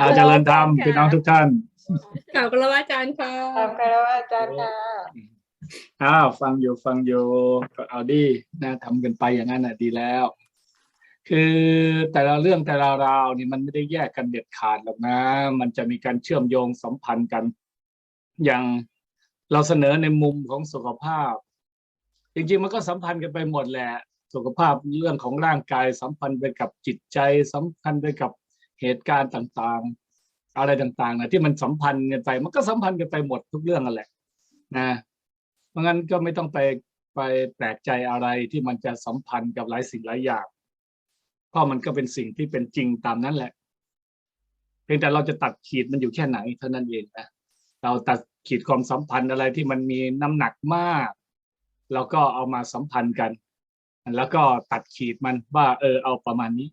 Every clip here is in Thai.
อาเจริญธรรมพี่น้องทุกท่านกล่าวกรวอาจารย์ค่ะตามคารวะอาจารย์ค่ะอ้าวฟังอยู่ฟังอยู่ก็เอาดีนะทำกันไปอย่างนั้นน่ะดีแล้ว คือแต่ละเรื่องแต่ละราวนี่มันไม่ได้แยกกันเด็ดขาดหรอกนะ มันจะมีการเชื่อมโยงสัมพันธ์กัน อย่างเราเสนอในมุมของสุขภาพ จริงๆมันก็สัมพันธ์กันไปหมดแหละ สุขภาพเรื่องของร่างกายสัมพันธ์ไปกับจิตใจสัมพันธ์ไปกับ เหตุการณ์ต่างๆ อะไรต่างๆนะที่มันสัมพันธ์กันไป มันก็สัมพันธ์กันไปหมดทุกเรื่องนั่นแหละนะ เพราะงั้นก็ไม่ต้องไปไปแปลกใจอะไรที่มันจะสัมพันธ์กับหลายสิ่งหลายอย่าง เพราะมันก็เป็นสิ่งที่เป็นจริงตามนั้นแหละ เพียงแต่เราจะตัดขีดมันอยู่แค่ไหนเท่านั้นเองนะเราตัดขีดความสัมพันธ์อะไรที่มันมีน้ำหนักมากเราก็เอามาสัมพันธ์กัน แล้วก็ตัดขีดมันว่าเออเอาประมาณนี้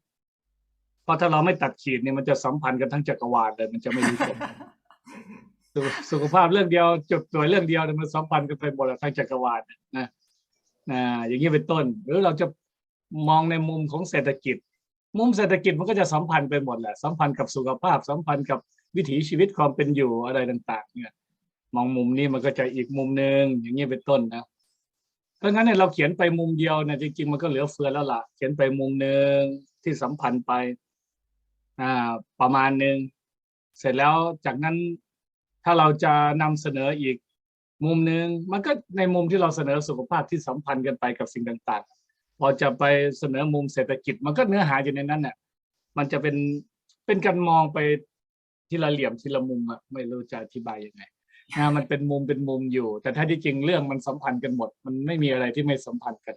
เพราะถ้าเราไม่ตัดขีดเนี่ยมันจะสัมพันธ์กันทั้งจักรวาลเลย มันจะไม่รู้จบสุขสุขภาพเรื่องเดียวจบตัวเรื่องเดียวเนี่ยมันสัมพันธ์กันไปหมดแล้วทั้งจักรวาลนะนะอย่างนี้เป็นต้น หรือเราจะมองในมุมของเศรษฐกิจ มุมเศรษฐกิจมันก็จะสัมพันธ์ไปหมดแหละสัมพันธ์กับสุขภาพ สัมพันธ์กับวิถีชีวิตความเป็นอยู่อะไรต่าง ๆ เนี่ย มองมุมนี้มันก็จะอีกมุมหนึ่งอย่างนี้เป็นต้นนะเพราะงั้นเนี่ยเราเขียนไปมุมเดียวเนี่ยจริงๆมันก็เหลือเฟือแล้วล่ะ เขียนไปมุมหนึ่งที่สัมพันธ์ไป อ่าประมาณหนึ่งเสร็จแล้วจากนั้นถ้าเราจะนำเสนออีกมุมหนึ่งมันก็ในมุมที่เราเสนอสุขภาพที่สัมพันธ์กันไปกับสิ่งต่างๆ พอจะไปเสนอมุมเศรษฐกิจ มันก็เนื้อหาอยู่ในนั้นเนี่ยมันจะเป็นเป็นการมองไปทีละเหลี่ยมทีละมุมอะไม่รู้จะอธิบายยังไงนะมันเป็นมุมเป็นมุมอยู่ แต่ถ้าที่จริงเรื่องมันสัมพันธ์กันหมด มันไม่มีอะไรที่ไม่สัมพันธ์กัน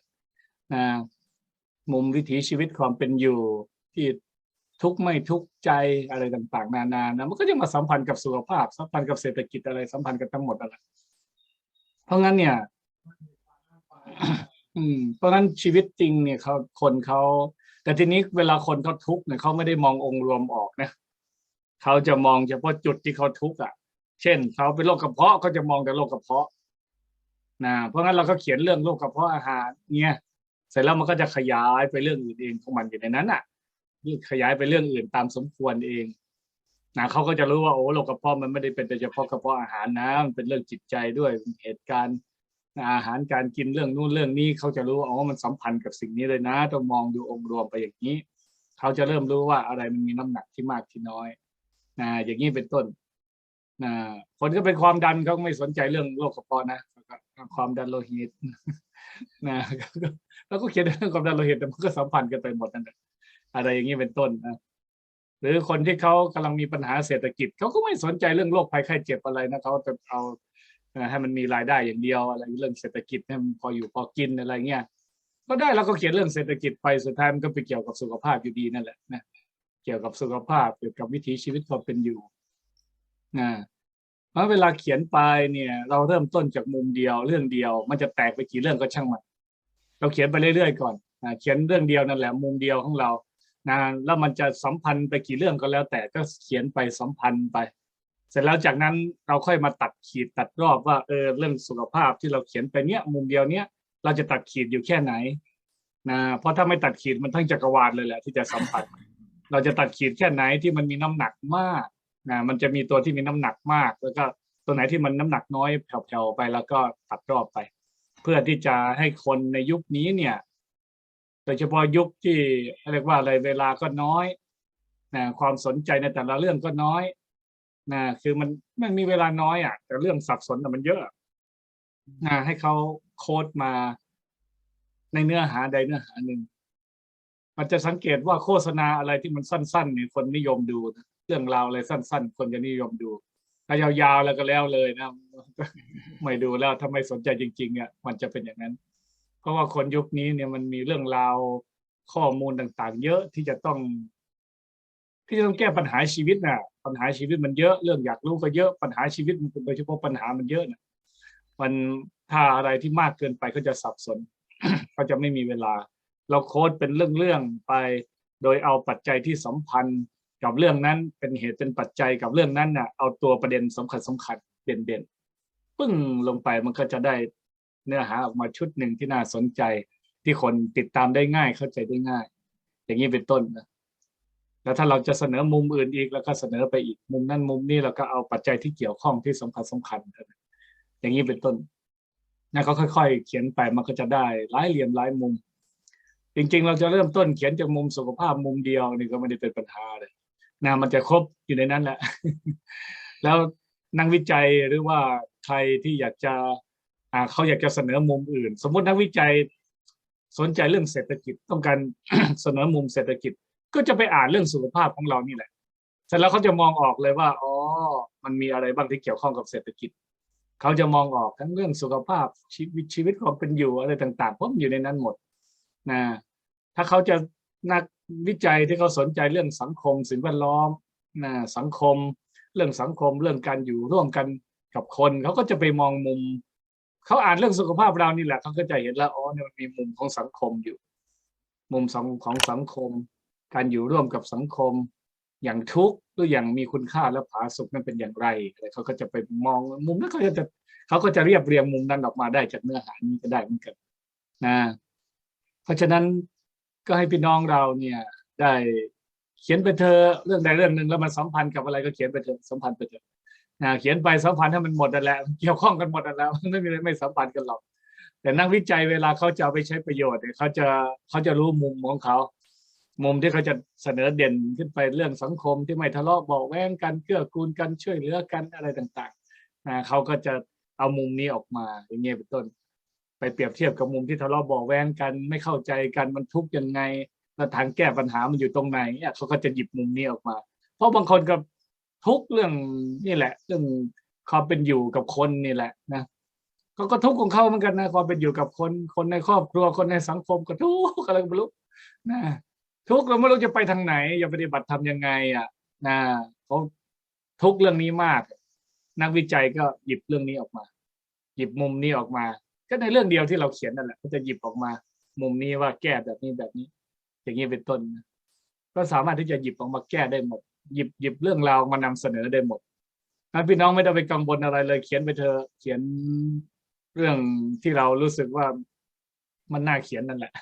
นะมุมวิถีชีวิตความเป็นอยู่ที่ ทุกข์ไม่ทุกข์ใจอะไรต่างๆ นานานะมันก็จะมาสัมพันธ์กับสุขภาพ สัมพันธ์กับเศรษฐกิจอะไรสัมพันธ์กันทั้งหมดนั่นแหละเพราะงั้นเนี่ย อืม เพราะงั้นชีวิตจริงเนี่ยเขาคนเขาแต่ทีนี้เวลาคนเขาทุกข์เนี่ยเขาไม่ได้มององค์รวมออกนะเขาจะมองเฉพาะจุดที่เขาทุกข์อะ เช่นเขาเป็นโรคกระเพาะเขาจะมองแต่โรคกระเพาะนะเพราะงั้นเราก็เขียนเรื่องโรคกระเพาะอาหารเนี่ยเสร็จแล้วมันก็จะขยายไปเรื่องอื่นเองของมันอยู่ในนั้นอะ ขยายไปเรื่องอื่นตามสมควรเองนะเขาก็จะรู้ว่าโอ้โรคกระเพาะมันไม่ได้เป็นแต่เฉพาะกระเพาะอาหารนะมันเป็นเรื่องจิตใจด้วยเหตุการณ์อาหารการกินเรื่องนู่นเรื่องนี้เขาจะรู้ว่าอ๋อมันสัมพันธ์กับสิ่งนี้เลยนะ ต้องมองดูองค์รวมไปอย่างนี้ เขาจะเริ่มรู้ว่าอะไรมันมีน้ำหนักที่มากที่น้อยนะอย่างนี้เป็นต้นนะคนก็เป็นความดันเขาไม่สนใจเรื่องโรคกระเพาะนะความดันโลหิตนะแล้วก็เขียนเรื่องความดันโลหิตแต่มันก็สัมพันธ์กันไปหมดนั่นแหละ อะไรอย่างนี้เป็นต้นนะหรือคนที่เขากำลังมีปัญหาเศรษฐกิจเขาก็ไม่สนใจเรื่องโรคภัยไข้เจ็บอะไรนะเขาจะเอาให้มันมีรายได้อย่างเดียวอะไรเรื่องเศรษฐกิจให้มันพออยู่พอกินอะไรเงี้ยก็ได้เราก็เขียนเรื่องเศรษฐกิจไปสุดท้ายมันก็ไปเกี่ยวกับสุขภาพอยู่ดีนั่นแหละนะเกี่ยวกับสุขภาพเกี่ยวกับวิถีชีวิตความเป็นอยู่นะเพราะเวลาเขียนไปเนี่ย เราเริ่มต้นจากมุมเดียวเรื่องเดียว มันจะแตกไปกี่เรื่องก็ช่างมันเราเขียนไปเรื่อยๆก่อนเขียนเรื่องเดียวนั่นแหละ มุมเดียวของเรา นะแล้วมันจะสัมพันธ์ไปกี่เรื่องก็แล้ว แต่ก็เขียนไปสัมพันธ์ไป เสร็จแล้วจากนั้นเราค่อยมาตัดขีดตัดรอบว่าเออเรื่องสุขภาพที่เราเขียนไปเนี้ยมุมเดียวเนี้ยเราจะตัดขีดอยู่แค่ไหนนะเพราะถ้าไม่ตัดขีดมันทั้งจักรวาลเลยแหละที่จะสัมพันธ์เราจะตัดขีดแค่ไหนที่มันมีน้ำหนักมากนะมันจะมีตัวที่มีน้ำหนักมาก แล้วก็ตัวไหนที่มันน้ำหนักน้อยแผ่วๆไป แล้วก็ตัดรอบไป เพื่อที่จะให้คนในยุคนี้เนี่ย ดยเฉพาะยุคที่เรียกว่าอะไรเวลาก็น้อยนะความสนใจในแต่ละเรื่องก็น้อยนะคือมันมันมีเวลาน้อยอะ แต่เรื่องสับสนมันเยอะนะให้เขาโค้ดมาในเนื้อหาใดเนื้อหาหนึ่งมันจะสังเกตว่าโฆษณาอะไรที่มันสั้นๆเนี่ยคนนิยมดูนะเรื่องราวอะไรสั้น ๆ คนจะนิยมดูถ้ายาวๆแล้วก็แล้วเลยนะไม่ดูแล้วถ้าไม่สนใจจริงๆเนี่ยมันจะเป็นอย่างนั้น เพราะว่าคนยุคนี้เนี่ยมันมีเรื่องราวข้อมูลต่าง ๆ เยอะที่จะต้อง ที่จะต้องแก้ปัญหาชีวิตน่ะ ปัญหาชีวิตมันเยอะเรื่องอยากรู้ก็เยอะปัญหาชีวิตมันโดยเฉพาะปัญหามันเยอะนะมันถ้าอะไรที่มากเกินไปก็จะสับสนก็จะไม่มีเวลา เราโค้ดเป็นเรื่องๆไป โดยเอาปัจจัยที่สัมพันธ์กับเรื่องนั้นเป็นเหตุเป็นปัจจัยกับเรื่องนั้นน่ะ เอาตัวประเด็นสำคัญสำคัญเด่นๆปึ้งลงไปมันก็จะได้ เนื้อหาออกมาชุดหนึ่งที่น่าสนใจที่คนติดตามได้ง่ายเข้าใจได้ง่าย อย่างนี้เป็นต้นนะแล้วถ้าเราจะเสนอมุมอื่นอีกแล้วก็เสนอไปอีกมุมนั้นมุมนี้เราก็เอาปัจจัยที่เกี่ยวข้องที่สำคัญสำคัญอย่างนี้เป็นต้นนะก็ค่อยๆ เขียนไปมันก็จะได้หลายเหลี่ยมหลายมุม จริงๆ เราจะเริ่มต้นเขียนจากมุมสุขภาพมุมเดียวนี่ก็ไม่ได้เป็นปัญหาเลยนะมันจะครบอยู่ในนั้นแหละ แล้วนักวิจัยหรือว่าใครที่อยากจะ เขาอยากจะเสนอมุมอื่น สมมตินักวิจัยสนใจเรื่องเศรษฐกิจต้องการเสนอมุมเศรษฐกิจ ก็จะไปอ่านเรื่องสุขภาพของเรานี่แหละเสร็จแล้วเขาจะมองออกเลยว่าอ๋อมันมีอะไรบ้างที่เกี่ยวข้องกับเศรษฐกิจ เขาจะมองออกทั้งเรื่องสุขภาพชีวิตชีวิตความเป็นอยู่อะไรต่างๆเพราะมันอยู่ในนั้นหมดนะถ้าเขาจะนักวิจัยที่เขาสนใจเรื่องสังคมสิ่งแวดล้อมนะสังคม เรื่องสังคมเรื่องการอยู่ร่วมกันกับคนเขาก็จะไปมองมุม เขาอ่านเรื่องสุขภาพเรานี่แหละเขาก็จะเห็นแล้วอ๋อเนี่ยมันมีมุมของสังคมอยู่ มุมสองของสังคม การอยู่ร่วมกับสังคม อย่างทุกข์หรืออย่างมีคุณค่าและผาสุกนั้นเป็นอย่างไรอะไรเขาก็จะไปมองมุมนั้นเขาจะเขาก็จะเรียบเรียงมุมนั้นออกมาได้จากเนื้อหานี้ก็ได้เหมือนกันนะเพราะฉะนั้นก็ให้พี่น้องเราเนี่ยได้เขียนไปเธอเรื่องใดเรื่องหนึ่งแล้วมันสัมพันธ์กับอะไรก็เขียนไปเถอะสัมพันธ์ไปเถอะ เขียนไปสัมพันธ์ให้มันหมดนั่นแหละเกี่ยวข้องกันหมดนั่นแหล้วไม่มีอะไรไม่สัมพันธ์กันหรอก แต่นักวิจัยเวลาเขาจะไปใช้ประโยชน์เนี่ยเขาจะเขาจะรู้มุมของเขา มุมที่เขาจะเสนอเด่นขึ้นไปเรื่องสังคมที่ไม่ทะเลาะบาะแว้งกันเกื้อกูลกันช่วยเหลือกันอะไรต่างๆนะเขาก็จะเอามุมนี้ออกมาอย่างเงี้ยเป็นต้น ไปเปรียบเทียบกับมุมที่ทะเลาะบาะแว้งกันไม่เข้าใจกันมันทุกข์ยังไงแล้วทางแก้ปัญหามันอยู่ตรงไหนเนี่ยเขาก็จะหยิบมุมนี้ออกมา เพราะบางคนก็ ทุกเรื่องนี่แหละ เรื่องความเป็นอยู่กับคนนี่แหละนะก็ทุกของเขาเหมือนกันนะความเป็นอยู่กับคนคนในครอบครัวคนในสังคมก็ทุกอะไรก็ไม่รู้นะทุกเราไม่รู้จะไปทางไหนจะปฏิบัติทำยังไง อะนะเขาทุกเรื่องนี้มาก นักวิจัยก็หยิบเรื่องนี้ออกมา หยิบมุมนี้ออกมา ก็ในเรื่องเดียวที่เราเขียนนั่นแหละก็จะหยิบออกมา มุมนี้ว่าแก้แบบนี้แบบนี้ อย่างนี้เป็นต้นก็สามารถที่จะหยิบออกมาแก้ได้หมด หยิบหยิบเรื่องราวมานำเสนอได้หมดนะพี่น้องไม่ต้องไปกังวลอะไรเลย เขียนไปเถอะเขียนเรื่องที่เรารู้สึกว่ามันน่าเขียนนั่นแหละ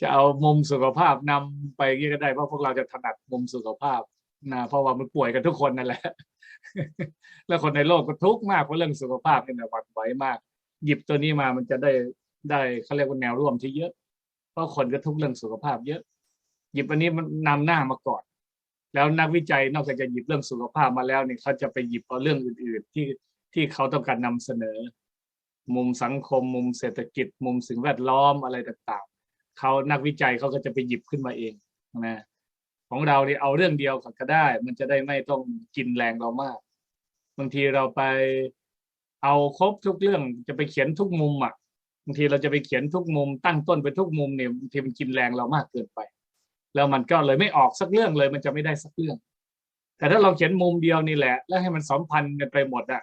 จะเอามุมสุขภาพนำไปยี่ก็ได้เพราะพวกเราจะถนัดมุมสุขภาพนะเพราะว่ามันป่วยกันทุกคนนั่นแหละ แล้วคนในโลกก็ทุกข์มากเพราะเรื่องสุขภาพนี่แหวั่นไหวมาก หยิบตัวนี้มามันจะได้ได้เขาเรียกว่าแนวร่วมที่เยอะ เพราะคนก็ทุกข์เรื่องสุขภาพเยอะ หยิบอันนี้มันนำหน้ามาก่อน แล้วนักวิจัยนอกจากจะหยิบเรื่องสุขภาพมาแล้วเนี่ยเขาจะไปหยิบเอาเรื่องอื่น ๆ ที่ที่เขาต้องการนำเสนอ มุมสังคม มุมเศรษฐกิจ มุมสิ่งแวดล้อมอะไรต่างๆเขานักวิจัยเขาก็จะไปหยิบขึ้นมาเองนะของเราเนี่ยเอาเรื่องเดียวก็ได้ มันจะได้ไม่ต้องกินแรงเรามาก บางทีเราไปเอาครบทุกเรื่องจะไปเขียนทุกมุมอะบางทีเราจะไปเขียนทุกมุมตั้งต้นไปทุกมุมเนี่ยบางทีมันกินแรงเรามากเกินไป แล้วมันก็เลยไม่ออกสักเรื่องเลยมันจะไม่ได้สักเรื่อง แต่ถ้าเราเขียนมุมเดียวนี่แหละ แล้วให้มันสัมพันธ์กันไปหมดอะ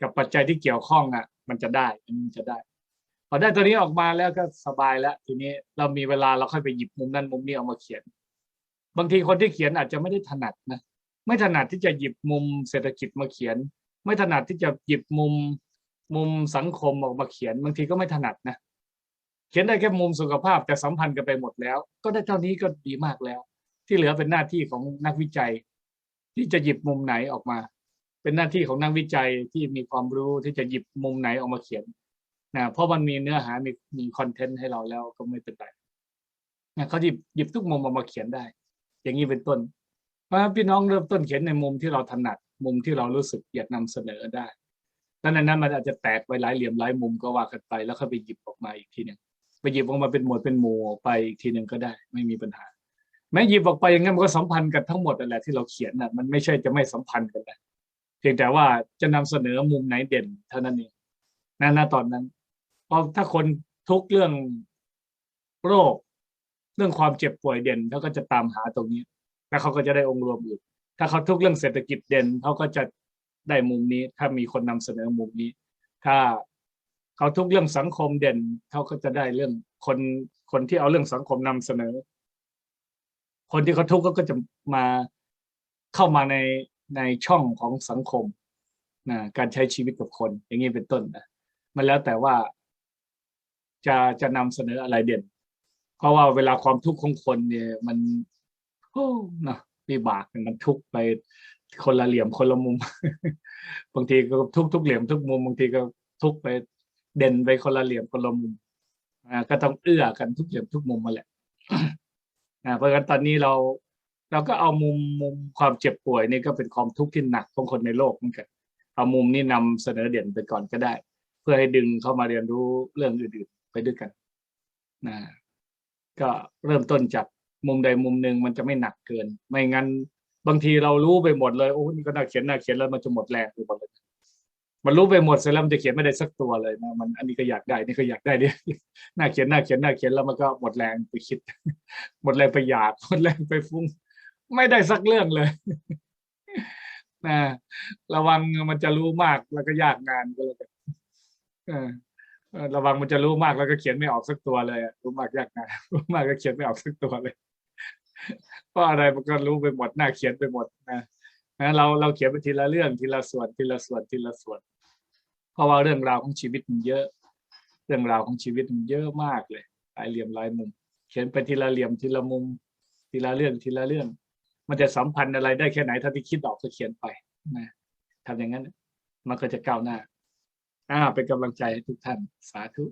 กับปัจจัยที่เกี่ยวข้องอะมันจะได้มันจะได้พอได้ตัวนี้ออกมาแล้วก็สบายแล้ว ทีนี้เรามีเวลาเราค่อยไปหยิบมุมนั้นมุมนี้เอามาเขียน บางทีคนที่เขียนอาจจะไม่ได้ถนัดนะไม่ถนัดที่จะหยิบมุมเศรษฐกิจมาเขียน ไม่ถนัดที่จะหยิบมุมมุมสังคมออกมาเขียน บางทีก็ไม่ถนัดนะเขียนได้แค่มุมสุขภาพแต่สัมพันธ์กันไปหมดแล้ว ก็ได้เท่านี้ก็ดีมากแล้ว ที่เหลือเป็นหน้าที่ของนักวิจัย ที่จะหยิบมุมไหนออกมา เป็นหน้าที่ของนักวิจัยที่มีความรู้ที่จะหยิบมุมไหนออกมาเขียนนะเพราะมันมีเนื้อหามีมีคอนเทนต์ให้เราแล้วก็ไม่เป็นไรนะเขาหยิบหยิบทุกมุมออกมาเขียนได้ อย่างนี้เป็นต้นเพราะพี่น้องเริ่มต้นเขียนในมุมที่เราถนัดมุมที่เรารู้สึกอยากนำเสนอได้แล้วในนั้นมันอาจจะแตกไปหลายเหลี่ยมหลายมุมก็ว่ากันไปแล้วค่อยไปหยิบออกมาอีกทีหนึ่ง หยิบออกมาเป็นหมวดเป็นหมู่ไปอีกทีหนึ่งก็ได้ ไม่มีปัญหา แม้หยิบออกไปอย่างนั้นมันก็สัมพันธ์กันทั้งหมดนั่นแหละที่เราเขียนน่ะมันไม่ใช่จะไม่สัมพันธ์กันนะเพียงแต่ว่าจะนำเสนอมุมไหนเด่นเท่านั้นเองนั่นนะตอนนั้นเพราะถ้าคนทุกเรื่องโรค เรื่องความเจ็บป่วยเด่นเขาก็จะตามหาตรงนี้แล้วเขาก็จะได้องค์รวมอื่นถ้าเขาทุกเรื่องเศรษฐกิจเด่นเขาก็จะได้มุมนี้ ถ้ามีคนนำเสนอมุมนี้ ถ้า เขาทุกเรื่องสังคมเด่น เขาก็จะได้เรื่องคนคนที่เอาเรื่องสังคมนำเสนอ คนที่เขาทุกข์ก็จะมาเข้ามาในในช่องของสังคมนะการใช้ชีวิตกับคน อย่างนี้เป็นต้นนะมันแล้วแต่ว่าจะจะนำเสนออะไรเด่น เพราะว่าเวลาความทุกข์ของคนเนี่ย มันโอ้นะวิบากมันทุกข์ไปคนละเหลี่ยมคนละมุม บางทีก็ทุกทุกเหลี่ยมทุกมุมบางทีก็ทุกไป เด่นไปคนละเหลี่ยมคนละมุมอ่าก็ต้องเอื้อกันทุกเหลี่ยมทุกมุมมาแหละอ่าเพราะฉะนั้นตอนนี้เราเราก็เอามุมมุมความเจ็บป่วยนี่ก็เป็นความทุกข์ที่หนักของคนในโลกเหมือนกันเอามุมนี้นำเสนอเด่นไปก่อนก็ได้ เพื่อให้ดึงเข้ามาเรียนรู้เรื่องอื่นๆ ไปด้วยกันนะก็เริ่มต้นจากมุมใดมุมหนึ่งมันจะไม่หนักเกิน ไม่งั้นบางทีเรารู้ไปหมดเลยโอ้นี่ก็น่าเขียนน่าเขียนแล้วมันจะหมดแรงไปหมดเลย มันรู้ไปหมดเสร็จแล้วมันจะเขียนไม่ได้สักตัวเลยนะมันอันนี้ก็อยากได้นี่ก็อยากได้เนี่ยหน่าเขียนหน่าเขียนหน่าเขียนแล้วมันก็หมดแรงไปคิด หมดแรงไปอยากหมดแรงไปฟุ้ง ไม่ได้สักเรื่องเลยนะระวังมันจะรู้มากแล้วก็ยากงานก็แล้วกันเออระวังมันจะรู้มากแล้วก็เขียนไม่ออกสักตัวเลยรู้มากยากงานรู้มากก็เขียนไม่ออกสักตัวเลยเพราะอะไรมันก็รู้ไปหมดหน่าเขียนไปหมดนะ นะเราเราเขียนไปทีละเรื่องทีละส่วนทีละส่วนทีละส่วน เพราะว่าเรื่องราวของชีวิตมันเยอะ เรื่องราวของชีวิตมันเยอะมากเลยหลายเหลี่ยมหลายมุม เขียนไปทีละเหลี่ยมทีละมุม ทีละเรื่องทีละเรื่อง มันจะสัมพันธ์อะไรได้แค่ไหนเท่าที่คิดออกก็เขียนไปนะทำอย่างนั้น มันก็จะก้าวหน้าอ่าเป็นกำลังใจให้ทุกท่านสาธุ